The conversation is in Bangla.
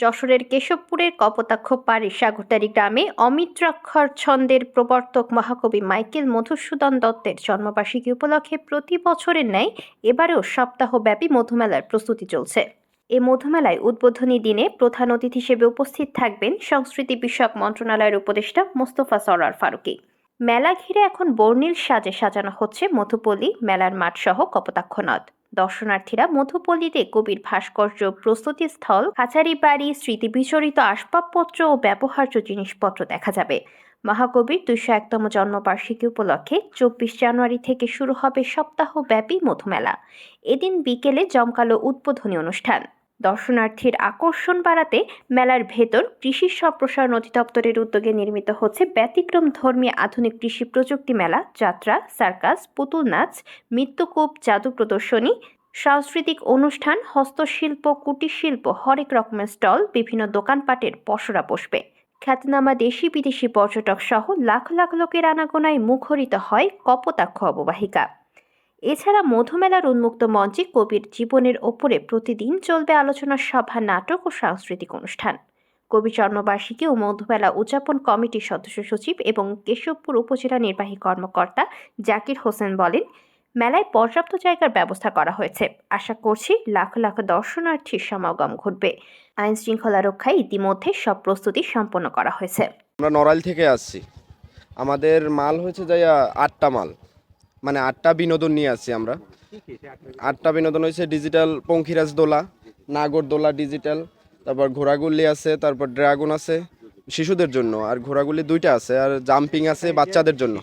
যশোরের কেশবপুরের কপোতাক্ষ পাড়ে সাগরতারি গ্রামে অমিত্রাক্ষর ছন্দের প্রবর্তক মহাকবি মাইকেল মধুসূদন দত্তের জন্মবার্ষিকী উপলক্ষে প্রতি বছরের ন্যায় এবারেও সপ্তাহব্যাপী মধুমেলার প্রস্তুতি চলছে। এ মধুমেলায় উদ্বোধনী দিনে প্রধান অতিথি হিসেবে উপস্থিত থাকবেন সংস্কৃতি বিষয়ক মন্ত্রণালয়ের উপদেষ্টা মোস্তফা সরার ফারুকী। মেলা ঘিরে এখন বর্ণিল সাজে সাজানো হচ্ছে মধুপল্লী, মেলার মাঠ সহ কপোতাক্ষ নদ। দর্শনার্থীরা মধুপল্লীতে কবির ভাস্কর্য প্রস্তুতি স্থল কাছারি বাড়ি স্মৃতি বিচরিত আসবাবপত্র ও ব্যবহার্য জিনিসপত্র দেখা যাবে। মহাকবির দুইশো একতম জন্মবার্ষিকী উপলক্ষে চব্বিশ জানুয়ারি থেকে শুরু হবে সপ্তাহব্যাপী মধুমেলা। এদিন বিকেলে জমকালো উদ্বোধনী অনুষ্ঠান। দর্শনার্থীর আকর্ষণ বাড়াতে মেলার ভেতর কৃষি সম্প্রসারণ অধিদপ্তরের উদ্যোগে নির্মিত হচ্ছে ব্যতিক্রম ধর্মী আধুনিক কৃষি প্রযুক্তি মেলা, যাত্রা, সার্কাস, পুতুল নাচ, মৃত্যুকূপ, জাদু প্রদর্শনী, সাংস্কৃতিক অনুষ্ঠান, হস্তশিল্প, কুটিরশিল্প, হরেক রকমের স্টল, বিভিন্ন দোকানপাটের পসরা বসবে। খ্যাতনামা দেশি বিদেশি পর্যটক সহ লাখ লাখ লোকের আনাগোনায় মুখরিত হয় কপোতাক্ষ অববাহিকা। এছাড়া মধুমেলার উন্মুক্ত মঞ্চে কবির জীবনের ওপরে প্রতিদিন চলবে আলোচনা সভা, নাটক ও সাংস্কৃতিক অনুষ্ঠান। কবি জন্মবার্ষিকী ও মধুমেলা উদযাপন কমিটির সদস্য সচিব এবং কেশবপুর উপজেলা নির্বাহী কর্মকর্তা জাকির হোসেন বলেন, মেলায় পর্যাপ্ত জায়গার ব্যবস্থা করা হয়েছে। আশা করছি লাখ লাখ দর্শনার্থীর সমাগম ঘটবে। আইন শৃঙ্খলা রক্ষায় ইতিমধ্যে সব প্রস্তুতি সম্পন্ন করা হয়েছে। আমরা নড়াইল থেকে আসছি। আমাদের মাল হয়েছে যাই আটটা মাল। মানে আটটা বিনোদন নিয়ে আসছি আমরা। আটটা বিনোদন হয়েছে ডিজিটাল পঙ্খিরাজ দোলা, নাগর দোলা ডিজিটাল তারপর ঘোড়াগুলি আছে, তারপর ড্রাগন আছে, শিশুদের জন্য। আর ঘোড়াগুলি দুইটা আছে, আর জাম্পিং আছে বাচ্চাদের জন্য।